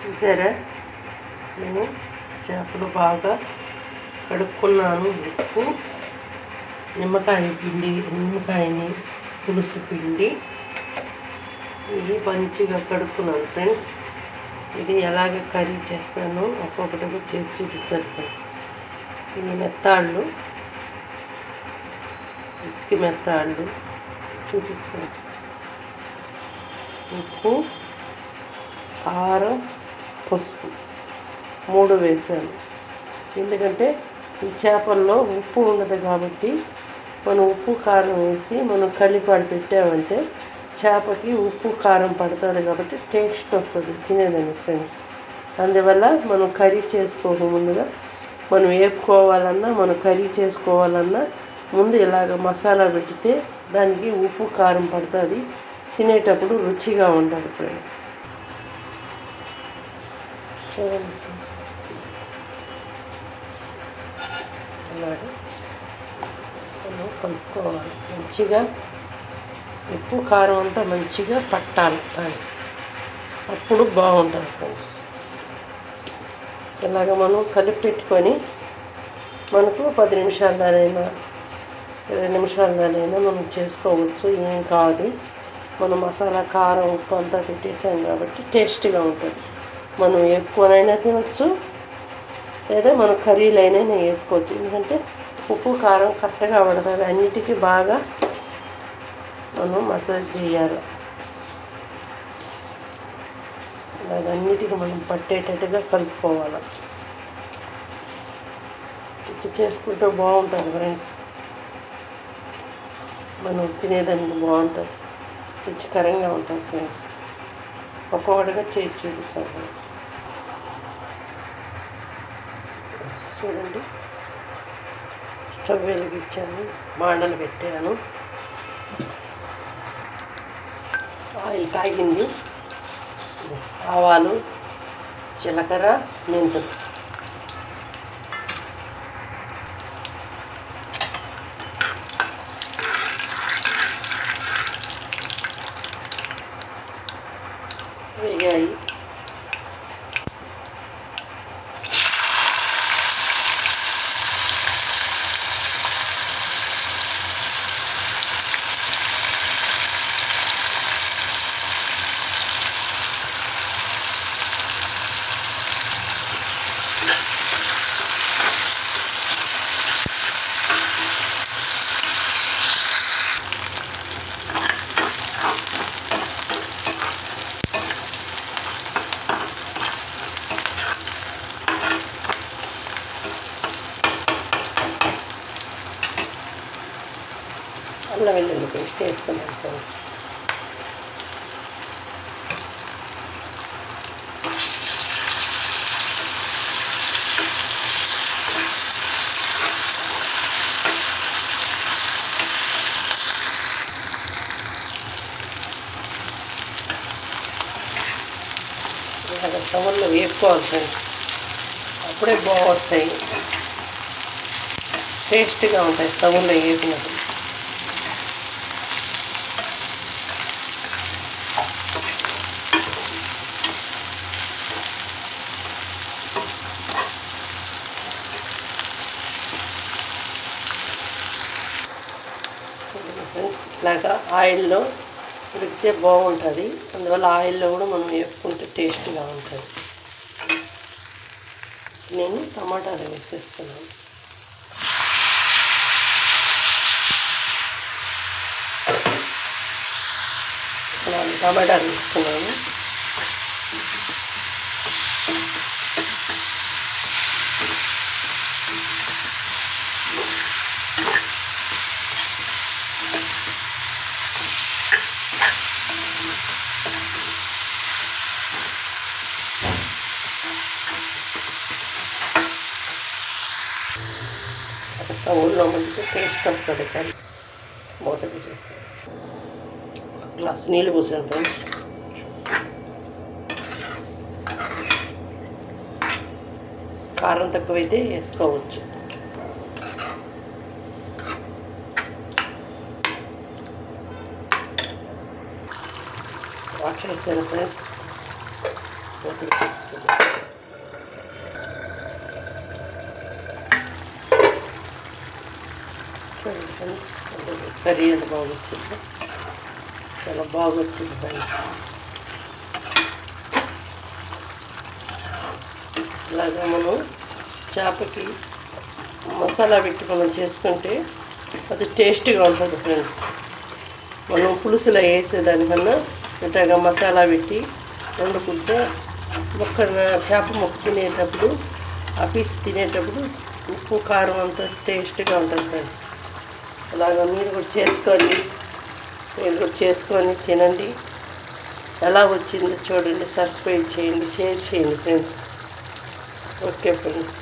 చూసారా? నేను చేపలు బాగా కడుక్కున్నాను. ఉప్పు నిమ్మకాయ పిండి నిమ్మకాయని పులుసు పిండి. ఇది మంచిగా కడుక్కున్నాను ఫ్రెండ్స్. ఇది ఎలాగ కర్రీ చేస్తాను ఒక్కొక్కటి చేసి చూపిస్తాను ఫ్రెండ్స్. ఇది మెత్తాళ్ళు. ఇసుక మెత్తాళ్ళు చూపిస్తాను. ఉప్పు కారం పసుపు మూడు వేసాను. ఎందుకంటే ఈ చేపల్లో ఉప్పు ఉండదు కాబట్టి మనం ఉప్పు కారం వేసి మనం కలిపాడు పెట్టామంటే చేపకి ఉప్పు కారం పడుతుంది కాబట్టి టేస్ట్ వస్తుంది తినేదండి ఫ్రెండ్స్. అందువల్ల మనం కర్రీ చేసుకోక ముందుగా మనం వేపుకోవాలన్నా మనం కర్రీ చేసుకోవాలన్నా ముందు ఇలాగ మసాలా పెడితే దానికి ఉప్పు కారం పడుతుంది తినేటప్పుడు రుచిగా ఉంటుంది ఫ్రెండ్స్. చూడండి ఫ్రెండ్స్ అలాగే మనం కలుపుకోవాలి మంచిగా ఉప్పు కారం అంతా మంచిగా పట్టాలి దాన్ని. అప్పుడు బాగుంటుంది ఫ్రెండ్స్. ఇలాగ మనం కలిపి పెట్టుకొని మనకు పది నిమిషాల దానైనా ఇరవై నిమిషాల దానైనా మనం చేసుకోవచ్చు. ఏం కాదు. మనం మసాలా కారం ఉప్పు అంతా పెట్టేసాం కాబట్టి టేస్ట్గా ఉంటుంది. మనం ఎక్కువనైనా తినచ్చు. లేదా మనం కర్రీలైనా వేసుకోవచ్చు. ఎందుకంటే ఉప్పు కారం కరెక్ట్గా పడుతుంది. అన్నిటికీ బాగా మనం మసాజ్ చేయాలి. అన్నిటికీ మనం పట్టేటట్టుగా కలుపుకోవాలి. ఇట్లా చేసుకుంటే బాగుంటుంది ఫ్రెండ్స్. మనం తినేదానికి బాగుంటుంది. రుచికరంగా ఉంటుంది ఫ్రెండ్స్. ఒక్కొక్కటిగా చేసి చూపిస్తాం ఫ్రెండ్స్ చూడండి. స్టవ్ వెలిగించాను మాండలు పెట్టాను. ఆయిల్ కాగింది. ఆవాలు జీలకర్ర మెంతులు. అల్లం వెల్లుల్లి పేస్ట్ వేసుకున్నాను ఫ్రెండ్స్ ఇలాగ స్టవ్లో వేపుకోవాలి ఫ్రెండ్స్ అప్పుడే బాగా వస్తాయి. టేస్ట్గా ఉంటాయి స్టవ్లో వేపినప్పుడు ఇట్లాగా ఆయిల్లో ఉడికితే బాగుంటుంది. అందువల్ల ఆయిల్లో కూడా మనం వేపుకుంటే టేస్ట్గా ఉంటుంది. నేను టమాటాలు వేసేస్తున్నాను. టమాటాలు వేసుకున్నాను సౌండ్లో మంచిగా టేస్ట్ వస్తుంది కానీ మూత పెట్టేస్తాను ఒక గ్లాస్ నీళ్ళు పోసాను ఫ్రెండ్స్ కారం తక్కువైతే వేసుకోవచ్చు. వాటర్ వేసాను ఫ్రెండ్స్ ఉడికి వస్తుంది కర్రీ ఎంత బాగా వచ్చింది చాలా బాగా వచ్చింది ఫ్రెండ్స్ ఇలాగా మనం చేపకి మసాలా పెట్టి మనం చేసుకుంటే అది టేస్ట్గా ఉంటుంది ఫ్రెండ్స్ మనం పులుసులో వేసేదానికన్నా ఇట్లాగా మసాలా పెట్టి వండుకుంటే మొక్క చేప మొక్క తినేటప్పుడు ఆ పీస్ తినేటప్పుడు ఉప్పు కారం అంతా టేస్ట్గా ఉంటుంది ఫ్రెండ్స్. అలాగా మీరు కూడా చేసుకోండి. మీరు కూడా చేసుకొని తినండి. ఎలా వచ్చిందో చూడండి సబ్స్క్రైబ్ చేయండి షేర్ చేయండి ఫ్రెండ్స్. Okay friends.